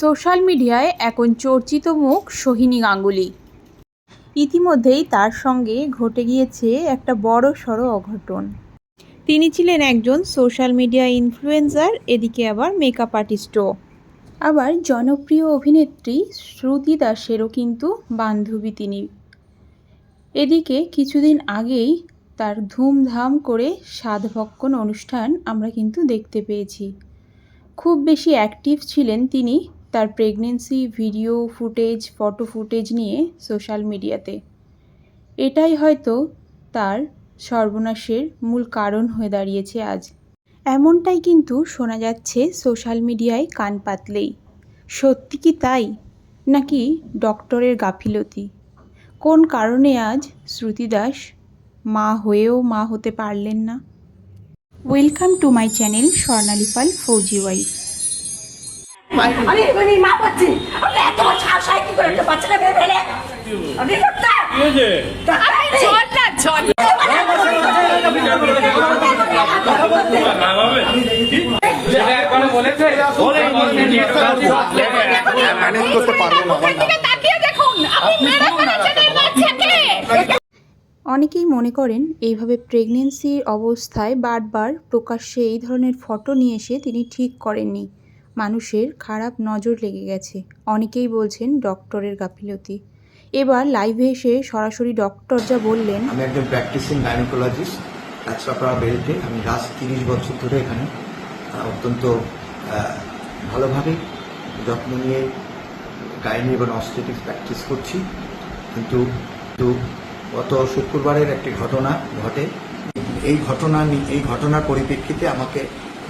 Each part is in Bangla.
সোশ্যাল মিডিয়ায় এখন চর্চিত মুখ সোহিনী গাঙ্গুলি। ইতিমধ্যেই তার সঙ্গে ঘটে গিয়েছে একটা বড় সড়ো অঘটন। তিনি ছিলেন একজন সোশ্যাল মিডিয়া ইনফ্লুয়েন্সার, এদিকে আবার মেকআপ আর্টিস্টও। আবার জনপ্রিয় অভিনেত্রী শ্রুতি দাসেরও কিন্তু বান্ধবী তিনি। এদিকে কিছুদিন আগেই তার ধুমধাম করে সাধভক্ষণ অনুষ্ঠান আমরা কিন্তু দেখতে পেয়েছি। খুব বেশি অ্যাক্টিভ ছিলেন তিনি তার pregnancy video footage photo footage নিয়ে সোশ্যাল মিডিয়াতে এটাই হয়তো তার সর্বনাশের মূল কারণ হয়ে দাঁড়িয়েছে আজ। এমনটাই কিন্তু শোনা যাচ্ছে সোশ্যাল মিডিয়ায় কান পাতলেই। সত্যি কি তাই? নাকি ডক্টরের গাফিলতি? কোন কারণে আজ শ্রুতি দাস মা হয়েও মা হতে পারলেন না? Welcome to my channel Swarnali Pal Fauji wife আমি মা পাচ্ছি আমি এত সাহস হয় কি করে একটা বাচ্চাটা বের ফেলে? আমি ডাক্তার চল না ম্যানেজ করতে পারব না অনেকেই মনে করেন এইভাবে প্রেগনেন্সির অবস্থায় বারবার প্রকাশ্যে এই ধরনের ফটো নিয়ে এসে তিনি ঠিক করেননি। মানুষের খারাপ নজর লেগে গেছে, অনেকেই বলছেন ডক্টরের গাফিলতি। এবার লাইভে এসে সরাসরি ডক্টর যা বললেন। আমি একজন প্র্যাকটিসিং গাইনোকোলজিস্ট কাছড়াপাড়া বেরোতে আমি লাস্ট তিরিশ বছর ধরে এখানে অত্যন্ত ভালোভাবে যত্ন নিয়ে গাইনি এবং অস্টেটিক্স প্র্যাকটিস করছি। কিন্তু কিন্তু গত শুক্রবারের একটি ঘটনা ঘটে। এই ঘটনা এই ঘটনার পরিপ্রেক্ষিতে আমাকে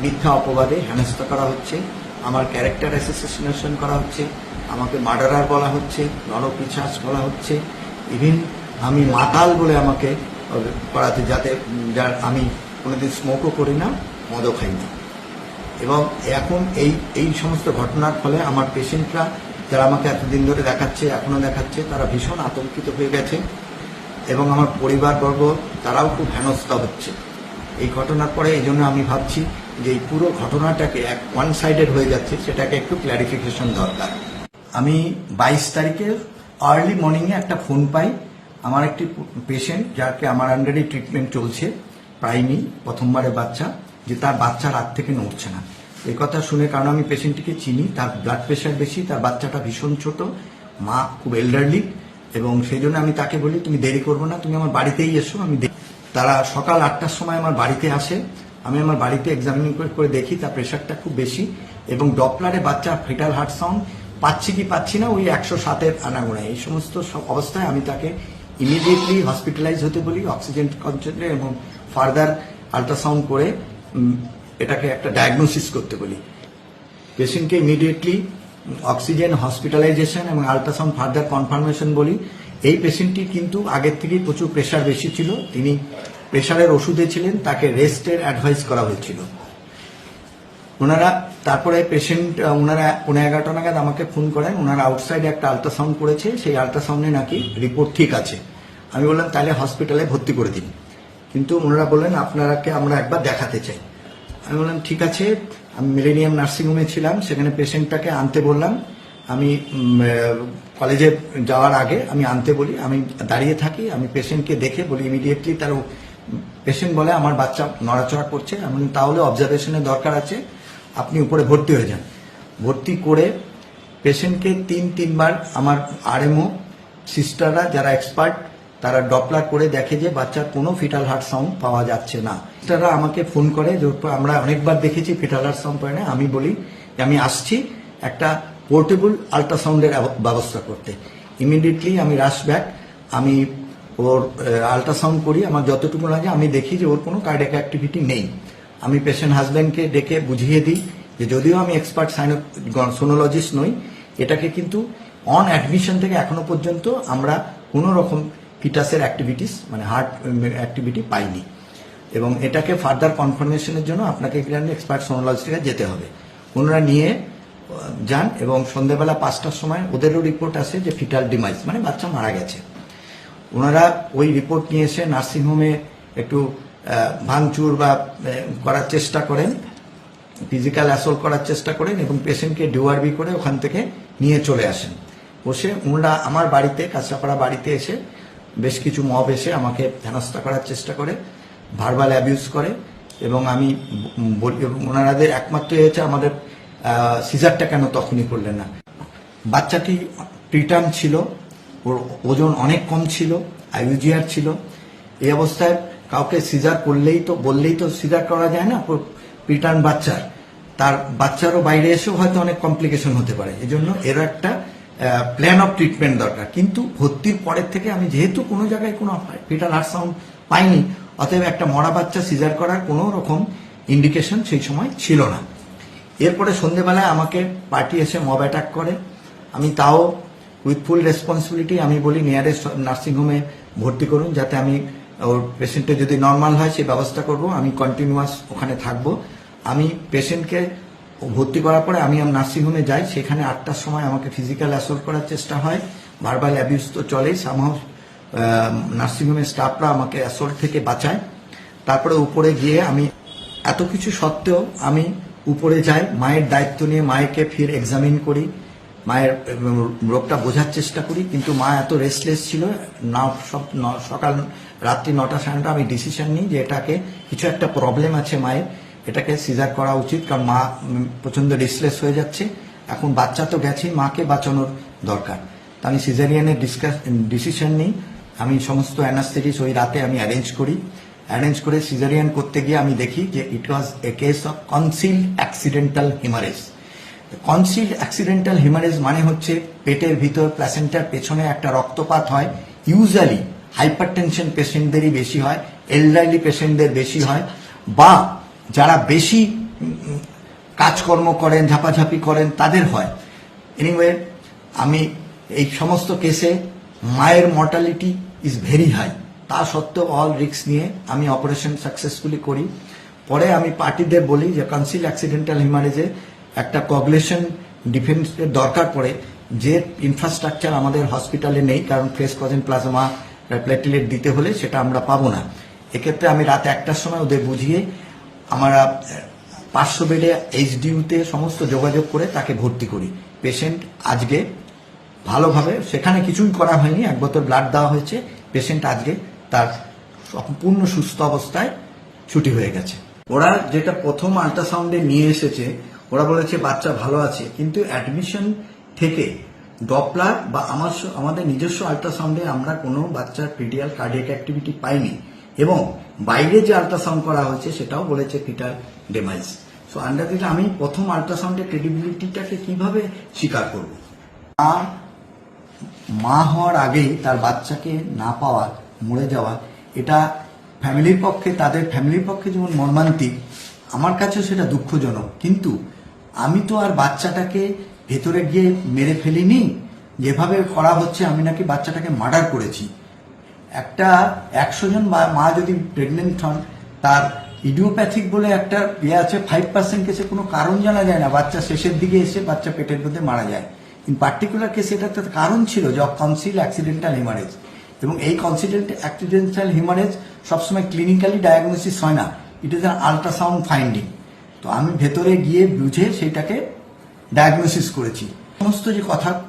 মিথ্যা অপবাদে হেনস্থা করা হচ্ছে। আমার ক্যারেক্টার অ্যাসোসিয়েশন করা হচ্ছে, আমাকে মার্ডারার বলা হচ্ছে নরপিছাস বলা হচ্ছে। ইভিন আমি মাতাল বলে আমাকে করাতে যাতে যার আমি কোনোদিন স্মোকও করি না, মদও খাই না। এবং এখন এই এই সমস্ত ঘটনার ফলে আমার পেশেন্টরা যারা আমাকে এতদিন ধরে দেখাচ্ছে এখনও দেখাচ্ছে, তারা ভীষণ আতঙ্কিত হয়ে গেছে। এবং আমার পরিবারবর্গ, তারাও খুব হেনস্থা হচ্ছে। এই ঘটনার পরে এই জন্য আমি ভাবছি যে পুরো ঘটনাটাকে এক ওয়ান সাইডেড হয়ে যাচ্ছে, সেটাকে একটু ক্ল্যারিফিকেশন দরকার। আমি বাইশ তারিখে আর্লি মর্নিংয়ে একটা ফোন পাই। আমার একটি পেশেন্ট যাকে আমার আন্ডারে ট্রিটমেন্ট চলছে প্রাইমি প্রথমবারের বাচ্চা, যে তার বাচ্চা রাত থেকে নড়ছে না। এই কথা শুনে কারণ আমি পেশেন্টটিকে চিনি, তার ব্লাড প্রেশার বেশি, তার বাচ্চাটা ভীষণ ছোট, মা খুব এল্ডারলি এবং সেই জন্য আমি তাকে বলি, তুমি দেরি করব না, তুমি আমার বাড়িতেই এসো, আমি তারা সকাল আটটার সময় আমার বাড়িতে আসে আমি আমার বাড়িতে এক্সামিনিং করে দেখি, তার প্রেশারটা খুব বেশি। এবং ডপলারে বাচ্চা ফিটাল হার্ট সাউন্ড পাচ্ছি কি পাচ্ছি না, ওই একশো সাতের আনাগোড়ায় এই সমস্ত অবস্থায় আমি তাকে ইমিডিয়েটলি হসপিটালাইজ হতে বলি অক্সিজেন কনসেন্ট্রেট এবং ফার্দার আলট্রাসাউন্ড করে এটাকে একটা ডায়াগনোসিস করতে বলি। পেশেন্টকে ইমিডিয়েটলি অক্সিজেন হসপিটালাইজেশন এবং আল্ট্রাসাউন্ড ফার্দার কনফার্মেশন বলি। এই পেশেন্টটি কিন্তু আগের থেকেই প্রচুর প্রেশার বেশি ছিল। তিনি প্রেশারের ওষুধে ছিলেন, তাকে রেস্টের অ্যাডভাইস করা হয়েছিল। ওনারা, তারপরে পেশেন্ট ওনারা পনেরো এগারোটা নাগাদ আমাকে ফোন করেন। ওনারা আউটসাইডে একটা আলট্রাসাউন্ড করেছে, সেই আলট্রাসাউন্ডে নাকি রিপোর্ট ঠিক আছে। আমি বললাম, তাহলে হসপিটালে ভর্তি করে দিন। কিন্তু ওনারা বললেন, আপনারাকে আমরা একবার দেখাতে চাই। আমি বললাম, ঠিক আছে। আমি মিলেনিয়াম নার্সিংহোমে ছিলাম, সেখানে পেশেন্টটাকে আনতে বললাম। আমি কলেজে যাওয়ার আগে আমি আনতে বলি। আমি দাঁড়িয়ে থাকি, আমি পেশেন্টকে দেখে বলি ইমিডিয়েটলি তার পেশেন্ট বলে আমার বাচ্চা নড়াচড়া করছে বলি, তাহলে অবজারভেশনের দরকার আছে আপনি উপরে ভর্তি হয়ে যান। ভর্তি করে পেশেন্টকে তিন তিনবার আমার আরএমও সিস্টাররা যারা এক্সপার্ট তারা ডপলার করে দেখে যে বাচ্চার কোনো ফিটাল হার্ট সাউন্ড পাওয়া যাচ্ছে না। সিস্টাররা আমাকে ফোন করে আমরা অনেকবার দেখেছি ফিটাল হার্ট সাউন্ড পায় না আমি বলি যে আমি আসছি একটা পোর্টেবল আল্ট্রাসাউন্ডের ব্যবস্থা করতে। ইমিডিয়েটলি আমি রাশ ব্যাক আমি ওর আল্ট্রাসাউন্ড করি আমার যতটুকু লাগে আমি দেখি যে ওর কোনো কার্ডিয়াক অ্যাক্টিভিটি নেই। আমি পেশেন্ট হাজব্যান্ডকে ডেকে বুঝিয়ে দিই যে যদিও আমি এক্সপার্ট সাইনো সোনোলজিস্ট নই, এটাকে কিন্তু অন অ্যাডমিশন থেকে এখনও পর্যন্ত আমরা কোনো রকম ফিটাসের অ্যাক্টিভিটিস মানে হার্ট অ্যাক্টিভিটি পাইনি। এবং এটাকে ফার্দার কনফার্মেশনের জন্য আপনাকে এখানে এক্সপার্ট সোনোলজিস্টে যেতে হবে। ওনারা নিয়ে যান এবং সন্ধ্যেবেলা পাঁচটার সময় ওদেরও রিপোর্ট আসে যে ফিটাল ডিমাইস মানে বাচ্চা মারা গেছে। ওনারা ওই রিপোর্ট নিয়ে এসে নার্সিংহোমে একটু ভাঙচুর বা করার চেষ্টা করেন ফিজিক্যাল অ্যাসল্ট করার চেষ্টা করেন এবং পেশেন্টকে ডিওআরবি করে ওখান থেকে নিয়ে চলে আসেন। বসে ওনারা আমার বাড়িতে, কাঁচরাপাড়া বাড়িতে এসে বেশ কিছু মব এসে আমাকে হেনস্থা করার চেষ্টা করে ভার্বাল অ্যাবিউজ করে এবং আমি বলি ওনারাদের একমাত্র এ হচ্ছে আমাদের সিজারটা কেন তখনই করলেন না। বাচ্চাটি প্রিটার্ম ছিল ওর ওজন অনেক কম ছিল আইউজিআর ছিল। এই অবস্থায় কাউকে সিজার করলেই তো, বললেই তো সিজার করা যায় না প্রিটার্ম বাচ্চার। তার বাচ্চারও বাইরে এসেও হয়তো অনেক কমপ্লিকেশন হতে পারে। এই জন্য এর একটা প্ল্যান অফ ট্রিটমেন্ট দরকার। কিন্তু ভর্তির পরের থেকে আমি যেহেতু কোনো জায়গায় কোনো ফিটাল হার্ট সাউন্ড পাইনি, অতএব একটা মরা বাচ্চা সিজার করার কোনো রকম ইন্ডিকেশন সেই সময় ছিল না। এরপরে সন্ধেবেলায় আমাকে পার্টি এসে মব অ্যাটাক করে। আমি তাও উইথ ফুল রেসপন্সিবিলিটি আমি বলি নিয়ারেস্ট নার্সিংহোমে ভর্তি করুন, যাতে আমি, ওর পেশেন্টের যদি নর্মাল হয় সেই ব্যবস্থা করব, আমি কন্টিনিউয়াস ওখানে থাকব। আমি পেশেন্টকে ভর্তি করার পরে আমি আমার নার্সিংহোমে যাই, সেখানে আটটার সময় আমাকে ফিজিক্যাল অ্যাসল্ট করার চেষ্টা হয়। ভার্বাল অ্যাবিউজ তো চলেই সামহাও নার্সিংহোমের স্টাফরা আমাকে অ্যাসল্ট থেকে বাঁচায়। তারপরে উপরে গিয়ে আমি এত কিছু সত্ত্বেও আমি উপরে যাই, মায়ের দায়িত্ব নিয়ে মায়েকে ফির এক্সামিন করি। মায়ের রোগটা বোঝার চেষ্টা করি কিন্তু মা এত রেস্টলেস ছিল না সব সকাল রাত্রি নটা সাড়ে নটা আমি ডিসিশন নিই যে এটাকে কিছু একটা প্রবলেম আছে মায়ের এটাকে সিজার করা উচিত কারণ মা উম, প্রচণ্ড রেস্টলেস হয়ে যাচ্ছে। এখন বাচ্চা তো গেছেই মাকে বাঁচানোর দরকার। তা আমি সিজারিয়ানের ডিসকাস ডিসিশন নিই। আমি সমস্ত অ্যানাস্থেটিস ওই রাতে আমি অ্যারেঞ্জ করি। অ্যারেঞ্জ করে সিজারিয়ান করতে গিয়ে আমি দেখি যে it was a case of concealed accidental haemorrhage concealed accidental haemorrhage মানে হচ্ছে পেটের ভিতর প্ল্যাসেন্টার পেছনে একটা রক্তপাত হয়। ইউজুয়ালি হাইপার টেনশন পেশেন্টদেরই বেশি হয় এলডারলি পেশেন্টদের বেশি হয় বা যারা বেশি কাজকর্ম করেন, ঝাপাঝাপি করেন, তাদের হয়। এনিওয়ে আমি এই সমস্ত কেসে মায়ের মর্টালিটি ইজ ভেরি হাই তা সত্ত্বেও অল রিস্ক নিয়ে আমি অপারেশন সাকসেসফুলি করি। পরে আমি পার্টিদের বলি যে কনসিল অ্যাক্সিডেন্টাল হিমারেজে একটা কগলেশন ডিফেন্সের দরকার পড়ে যে ইনফ্রাস্ট্রাকচার আমাদের হসপিটালে নেই, কারণ ফেস কজেন প্লাজমা প্লেটলেট দিতে হলে সেটা আমরা পাবো না। এক্ষেত্রে আমি রাত একটার সময় ওদের বুঝিয়ে আমরা পাঁচশো বেডে এইচডিউতে সমস্ত যোগাযোগ করে তাকে ভর্তি করি। পেশেন্ট আজকে ভালোভাবে, সেখানে কিছুই করা হয়নি, এক বোতল ব্লাড দেওয়া হয়েছে পেশেন্ট আজকে তার সম্পূর্ণ সুস্থ অবস্থায় ছুটি হয়ে গেছে। ওরা যেটা প্রথম আল্ট্রাসাউন্ডে নিয়ে এসেছে ওরা বলেছে, বাচ্চা ভালো আছে। কিন্তু অ্যাডমিশন থেকে ডপলার বা আমার আমাদের নিজস্ব আল্ট্রাসাউন্ডে আমরা কোনো বাচ্চার পিডিয়াল কার্ডিয়াক অ্যাক্টিভিটি পাইনি এবং বাইরে যে আল্ট্রাসাউন্ড করা হয়েছে সেটাও বলেছে ফিটার ডেমাইজ সো আন্ডার দিলে আমি প্রথম আল্ট্রাসাউন্ডের ক্রেডিবিলিটিটাকে কীভাবে স্বীকার করব? মা মা হওয়ার আগেই তার বাচ্চাকে না পাওয়া, মরে যাওয়া, এটা ফ্যামিলির পক্ষে, তাদের ফ্যামিলির পক্ষে যেমন মর্মান্তিক, আমার কাছেও সেটা দুঃখজনক। কিন্তু আমি তো আর বাচ্চাটাকে ভেতরে গিয়ে মেরে ফেলিনি। যেভাবে করা হচ্ছে, আমি নাকি বাচ্চাটাকে মার্ডার করেছি। একটা একশো জন মা যদি প্রেগনেন্ট হন, তার ইডিওপ্যাথিক বলে একটা ইয়ে আছে ফাইভ পার্সেন্ট কেসে কোনো কারণ জানা যায় না। বাচ্চা শেষের দিকে এসে বাচ্চা পেটের মধ্যে মারা যায়। ইন পার্টিকুলার কেসে এটা একটা কারণ ছিল যে কনসিল অ্যাক্সিডেন্টাল হিমারেজ এবং এই কনসিডেন্ট অ্যাক্সিডেন্টাল হিমারেজ সবসময় ক্লিনিক্যালি ডায়াগনোসিস হয় না। It is an ultrasound finding তো আমি ভেতরে গিয়ে বুঝে সেটাকে ডায়াগনোসিস করেছি। সমস্ত যে কথা,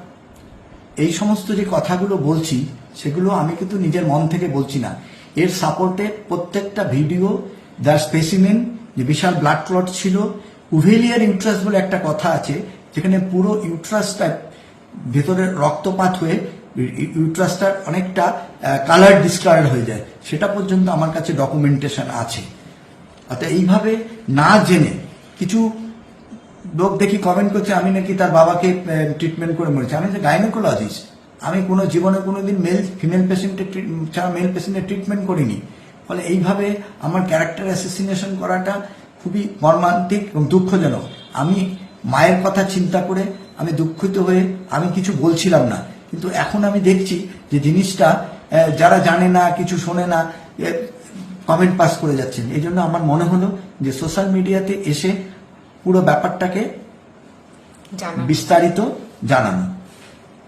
এই সমস্ত যে কথাগুলো বলছি, সেগুলো আমি কিন্তু নিজের মন থেকে বলছি না। এর সাপোর্টে প্রত্যেকটা ভিডিও দ্য স্পেসিমেন যে বিশাল ব্লাড ক্লট ছিল উভেলিয়ার ইউট্রাস বলে একটা কথা আছে, যেখানে পুরো ইউট্রাসটা ভেতরে রক্তপাত হয়ে ইউ- ইউট্রাসটার অনেকটা কালার ডিসকালার হয়ে যায়। সেটা পর্যন্ত আমার কাছে ডকুমেন্টেশন আছে। অর্থাৎ এইভাবে না জেনে কিছু লোক দেখি কমেন্ট করছে, আমি নাকি তার বাবাকে ট্রিটমেন্ট করে মরেছি। আমি যে গাইনোকোলজিস্ট আমি কোনো জীবনে কোনোদিন মেল ফিমেল পেশেন্টের ছাড়া মেল পেশেন্টের ট্রিটমেন্ট করিনি। ফলে এইভাবে আমার ক্যারেক্টার অ্যাসোসিনেশন করাটা খুবই মর্মান্তিক এবং দুঃখজনক। আমি মায়ের কথা চিন্তা করে আমি দুঃখিত হয়ে আমি কিছু বলছিলাম না। কিন্তু এখন আমি দেখছি যে জিনিসটা যারা জানে না, কিছু শোনে না কমেন্ট পাস করে যাচ্ছেন। এই জন্য আমার মনে হলো যে সোশ্যাল মিডিয়াতে এসে পুরো ব্যাপারটাকে বিস্তারিত জানানো।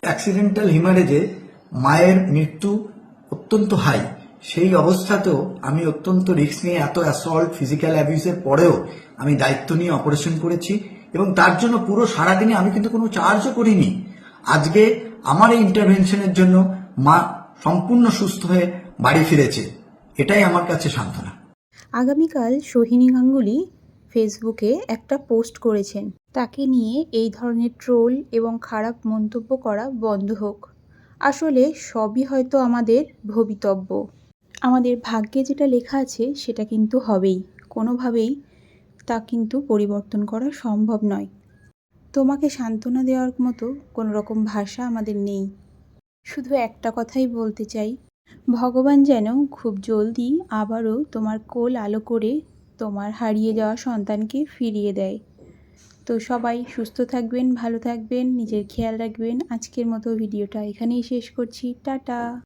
অ্যাক্সিডেন্টাল হিমারেজে মায়ের মৃত্যু অত্যন্ত হাই সেই অবস্থাতেও আমি অত্যন্ত রিস্ক নিয়ে এত অ্যাসল্ট ফিজিক্যাল অ্যাবিউসের পরেও আমি দায়িত্ব নিয়ে অপারেশন করেছি এবং তার জন্য পুরো সারাদিনে আমি কিন্তু কোনো চার্জও করিনি। আজকে আমার এই ইন্টারভেনশনের জন্য মা সম্পূর্ণ সুস্থ হয়ে বাড়ি ফিরেছে। এটাই আমার কাছে সান্ত্বনা। আগামীকাল সোহিনী গাঙ্গুলি ফেসবুকে একটা পোস্ট করেছেন। তাকে নিয়ে এই ধরনের ট্রোল এবং খারাপ মন্তব্য করা বন্ধ হোক। আসলে সবই হয়তো আমাদের ভবিতব্য। আমাদের ভাগ্যে যেটা লেখা আছে সেটা কিন্তু হবেই। কোনোভাবেই তা কিন্তু পরিবর্তন করা সম্ভব নয়। তোমাকে সান্ত্বনা দেওয়ার মতো কোনো রকম ভাষা আমাদের নেই। শুধু একটা কথাই বলতে চাই ভগবান যেন খুব জলদি আবারও তোমার কোল আলো করে তোমার হারিয়ে যাওয়া সন্তানকে ফিরিয়ে দেয়। তো সবাই সুস্থ থাকবেন, ভালো থাকবেন, নিজের খেয়াল রাখবেন। আজকের মতো ভিডিওটা এখানেই শেষ করছি। টাটা!